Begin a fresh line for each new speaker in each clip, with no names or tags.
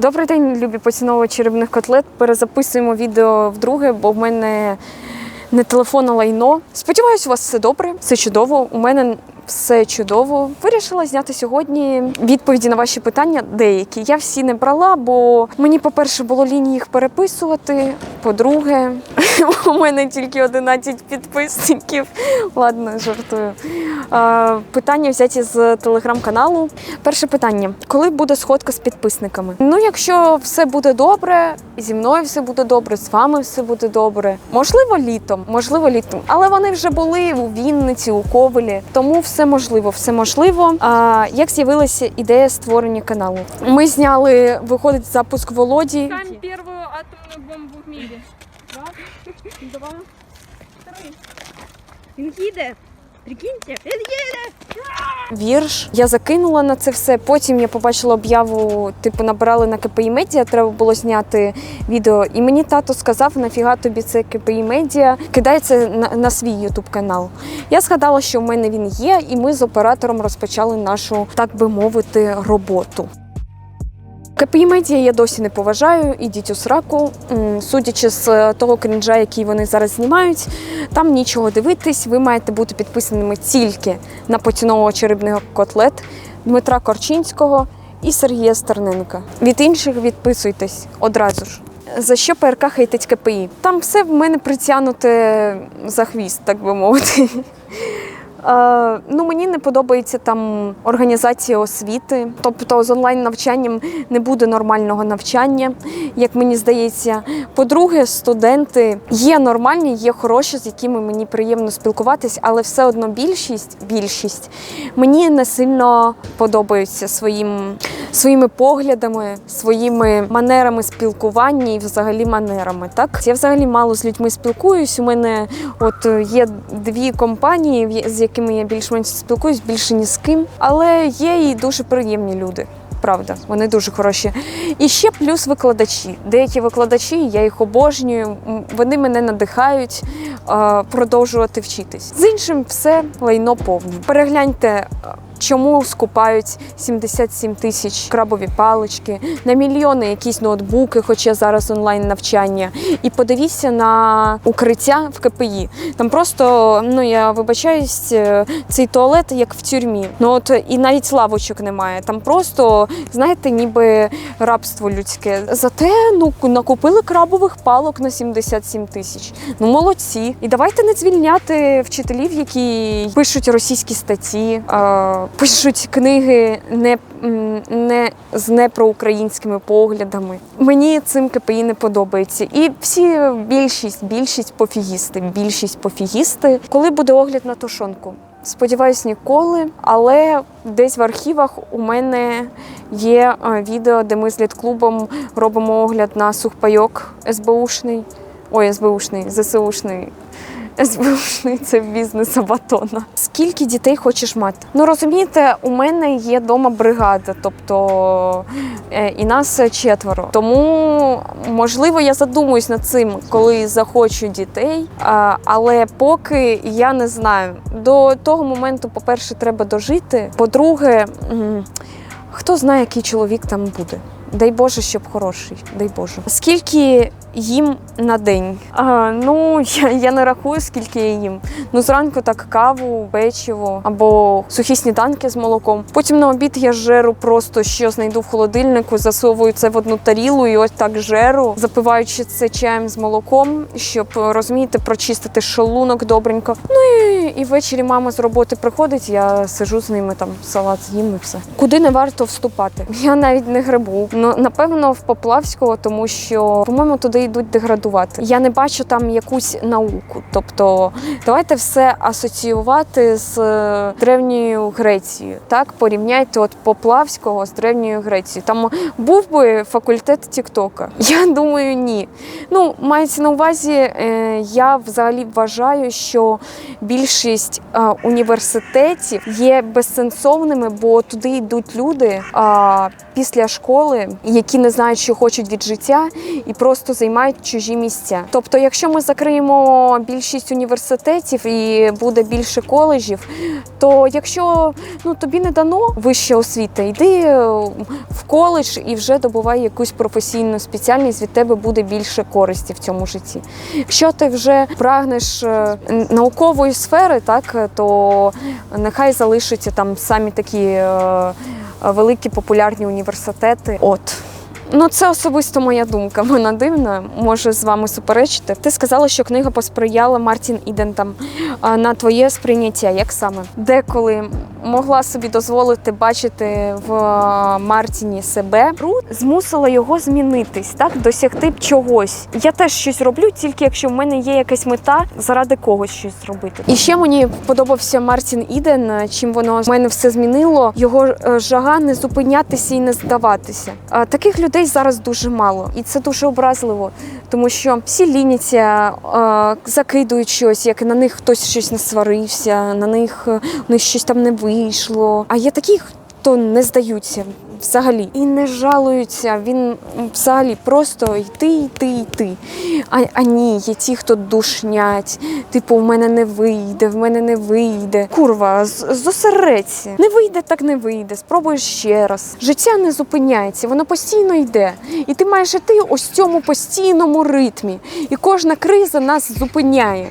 Добрий день, любі поціновувачі рибних котлет. Перезаписуємо відео вдруге, бо в мене не телефон, а лайно. Сподіваюсь, у вас все добре, все чудово. У мене все чудово. Вирішила зняти сьогодні відповіді на ваші питання. Деякі я всі не брала, бо мені, по-перше, було лінь їх переписувати. По-друге, у мене тільки 11 підписників. Ладно, жартую. Питання взяті з телеграм-каналу. Перше питання: коли буде сходка з підписниками? Ну, якщо все буде добре, зі мною все буде добре, з вами все буде добре. Можливо, літом, можливо, літом. Але вони вже були у Вінниці, у Ковелі. Тому все можливо, все можливо. А як з'явилася ідея створення каналу? Ми зняли, виходить запуск Володі.
Ставим первую атомную бомбу в мире. Два, три.
Він їде. Прикиньте, він їде.
вірш. Я закинула на це все. Потім я побачила об'яву, типу, набирали на КПІ Медіа, треба було зняти відео. І мені тато сказав, нафіга тобі це КПІ Медіа, кидай це на, на свій Ютуб канал. Я згадала, що в мене він є, і ми з оператором розпочали нашу, так би мовити, роботу. КПІ медіа я досі не поважаю, ідіть у сраку. Судячи з того крінжа, який вони зараз знімають, там нічого дивитись. Ви маєте бути підписаними тільки на поціновувача рибних котлет Дмитра Корчинського і Сергія Стерненка. Від інших відписуйтесь одразу ж. За що ПРК хейтить КПІ? Там все в мене притягнуте за хвіст, так би мовити. Е, ну, мені не подобається там організація освіти. Тобто з онлайн навчанням не буде нормального навчання, як мені здається. По-друге, студенти є нормальні, є хороші, з якими мені приємно спілкуватись, але все одно більшість, більшість мені не сильно подобаються своїм, своїми поглядами, своїми манерами спілкування і взагалі манерами. Так я взагалі мало з людьми спілкуюсь. У мене от е, є дві компанії, з якими я більш-менш спілкуюсь, більше ні з ким. Але є і дуже приємні люди. Правда, вони дуже хороші. І ще плюс викладачі. Деякі викладачі, я їх обожнюю, вони мене надихають е, продовжувати вчитись. З іншим все лайно повне. Перегляньте, е, чому скупають 77 тисяч крабові палички, на мільйони якісь ноутбуки, хоча зараз онлайн навчання. І подивіться на укриття в КПІ. Там просто, ну я вибачаюсь, е, цей туалет як в тюрмі. Ну от і навіть лавочок немає. Там просто, знаєте, ніби рабство людське. Зате ну накупили крабових палок на 77 тисяч. Ну молодці. І давайте не звільняти вчителів, які пишуть російські статті, пишуть книги не, не з непроукраїнськими поглядами. Мені цим КПІ не подобається. І всі більшість, більшість пофігісти, більшість пофігісти. Коли буде огляд на тушонку? Сподіваюсь, ніколи, але десь в архівах у мене є е, відео, де ми з літклубом робимо огляд на сухпайок СБУшний. Ой, СБУшний, ЗСУшний. СБУшний це бізнес Абатона. Скільки дітей хочеш мати? Ну розумієте, у мене є вдома бригада, тобто е, і нас четверо. Тому можливо я задумуюсь над цим, коли захочу дітей. Але поки я не знаю. До того моменту, по-перше, треба дожити. По-друге, хто знає, який чоловік там буде. Дай Боже, щоб хороший, дай Боже. Скільки їм на день? А, ну, я, я не рахую, скільки я їм. Ну, зранку так каву, печиво або сухі сніданки з молоком. Потім на обід я жеру просто що знайду в холодильнику, засовую це в одну тарілу і ось так жеру, запиваючи це чаєм з молоком, щоб розумієте, прочистити шлунок добренько. Ну і, і ввечері мама з роботи приходить, я сижу з ними там салат з'їм і все. Куди не варто вступати? Я навіть не грибу. Ну напевно в Поплавського, тому що по-моєму туди йдуть деградувати. Я не бачу там якусь науку. Тобто, давайте все асоціювати з е, древньою Грецією. Так, порівняйте от Поплавського з древньою Грецією. Там був би факультет Тіктока. Я думаю, ні. Ну, мається на увазі, е, я взагалі вважаю, що більшість е, університетів є безсенсовними, бо туди йдуть люди після школи, які не знають, що хочуть від життя, і просто займають чужі місця. Тобто, якщо ми закриємо більшість університетів і буде більше коледжів, то якщо ну тобі не дано вища освіта, йди е, в коледж і вже добувай якусь професійну спеціальність. Від тебе буде більше користі в цьому житті. Якщо ти вже прагнеш е, наукової сфери, так то нехай залишаться там самі такі е, великі популярні університети. От. Ну, це особисто моя думка. Вона дивна, можу з вами суперечити. Ти сказала, що книга посприяла Мартін Іден там на твоє сприйняття. Як саме? Деколи могла собі дозволити бачити в Мартіні себе. Рут змусила його змінитись, так досягти б чогось. Я теж щось роблю, тільки якщо в мене є якась мета заради когось щось зробити. І ще мені подобався Мартін Іден. Чим воно в мене все змінило. Його е, жага не зупинятися і не здаватися. Таких людей зараз дуже мало, і це дуже образливо, тому що всі ліняться, е, закидують щось, як на них хтось щось насварився, на них е, у них щось там не вийшло. А є такі, хто не здаються. Взагалі і не жалуються. Він взагалі просто йти, йти, йти. А, а ні, є ті, хто душнять. Типу, в мене не вийде, в мене не вийде. Курва, зосередься. Не вийде, так не вийде. Спробуєш ще раз. Життя не зупиняється, воно постійно йде. І ти маєш іти ось цьому постійному ритмі. І кожна криза нас зупиняє.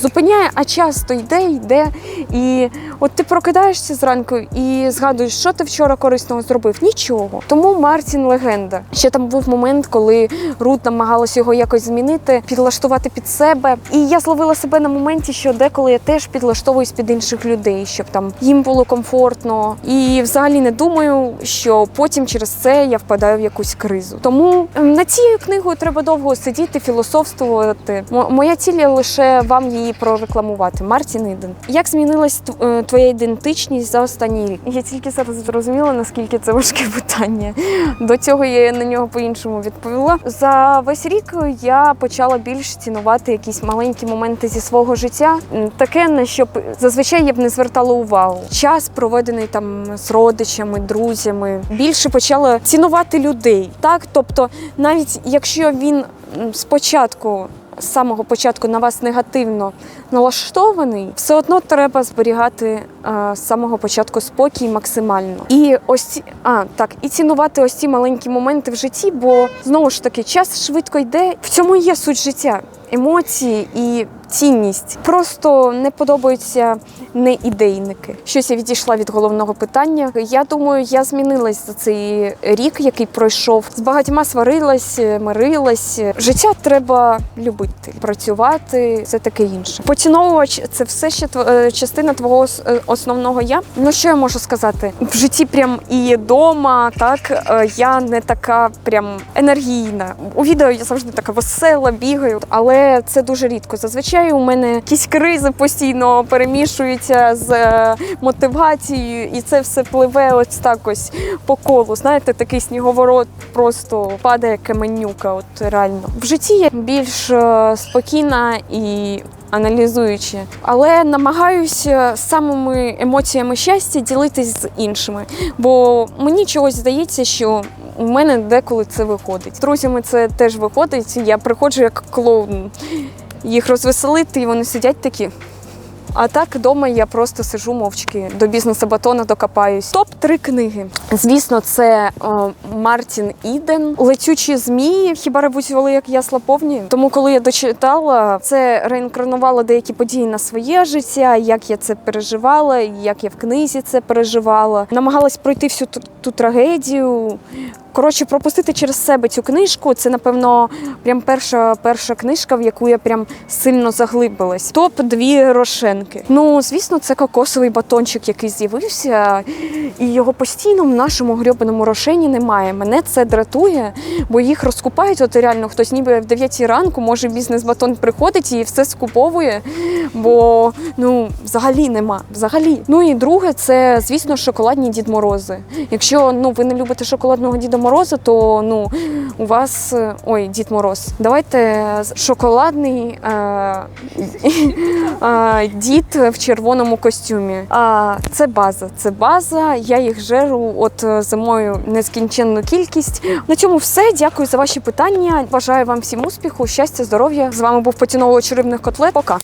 Зупиняє, а часто йде, йде. І от ти прокидаєшся зранку і згадуєш, що ти вчора корисного зробив. Нічого. Тому Мартін легенда. Ще там був момент, коли Рут намагалась його якось змінити, підлаштувати під себе. І я зловила себе на моменті, що деколи я теж підлаштовуюсь під інших людей, щоб там їм було комфортно. І взагалі не думаю, що потім через це я впадаю в якусь кризу. Тому над цією книгою треба довго сидіти, філософствувати. Моя ціль лише вам її прорекламувати. Мартін Іден. Як змінилась е, твоя ідентичність за останній рік? Я тільки зараз зрозуміла, наскільки це важке питання. До цього я на нього по-іншому відповіла. За весь рік я почала більш цінувати якісь маленькі моменти зі свого життя. Таке, на що зазвичай я б не звертала увагу. Час проведений там з родичами, друзями. Більше почала цінувати людей. Так, тобто, навіть якщо він спочатку. Самого початку на вас негативно налаштований, все одно треба зберігати з самого початку спокій максимально. І ось а так, і цінувати ось ці маленькі моменти в житті, бо знову ж таки час швидко йде. В цьому є суть життя. Емоції і цінність просто не подобаються не ідейники. Щось я відійшла від головного питання. Я думаю, я змінилась за цей рік, який пройшов. З багатьма сварилась, мирилась. Життя треба любити, працювати, це таке інше. Поціновувач це все ще е, частина твого е, основного я. Ну що я можу сказати? В житті прям і дома, так е, я не така прям енергійна. У відео я завжди така весела, бігаю, але це дуже рідко. Зазвичай у мене якісь кризи постійно перемішуються з е, мотивацією, і це все пливе ось так ось по колу. Знаєте, такий сніговорот просто падає каменюка. От реально в житті я більш е, спокійна і. Аналізуючи, але намагаюся самими емоціями щастя ділитись з іншими, бо мені чогось здається, що у мене деколи це виходить. З друзями це теж виходить. Я приходжу як клоун їх розвеселити, і вони сидять такі. А так вдома я просто сижу мовчки до бізнесу батона докопаюсь. Топ 3 книги. Звісно, це о, Мартін Іден, Летючі змії. Хіба ревуть як ясла повні. Тому, коли я дочитала, це реінкарнувало деякі події на своє життя, як я це переживала, як я в книзі це переживала. Намагалась пройти всю ту, ту трагедію. Коротше, пропустити через себе цю книжку. Це, напевно, прям перша перша книжка, в яку я прям сильно заглибилась. Топ дві рошенки. Ну, звісно, це кокосовий батончик, який з'явився, і його постійно в нашому грьобаному рошені немає. Мене це дратує, бо їх розкупають. От реально хтось ніби в 9 ранку може бізнес-батон приходить і все скуповує. Бо ну взагалі нема. Взагалі. Ну і друге, це звісно шоколадні Дід Морози. Якщо ну ви не любите шоколадного Діда Мороза, то ну у вас е, ой, Дід Мороз. Давайте шоколадний е, е, дід в червоному костюмі. А це база. Це база. Я їх жеру от е, зимою нескінченну кількість. На цьому все. Дякую за ваші питання. Бажаю вам всім успіху, щастя, здоров'я. З вами був поціновувач рибних котлет. Пока.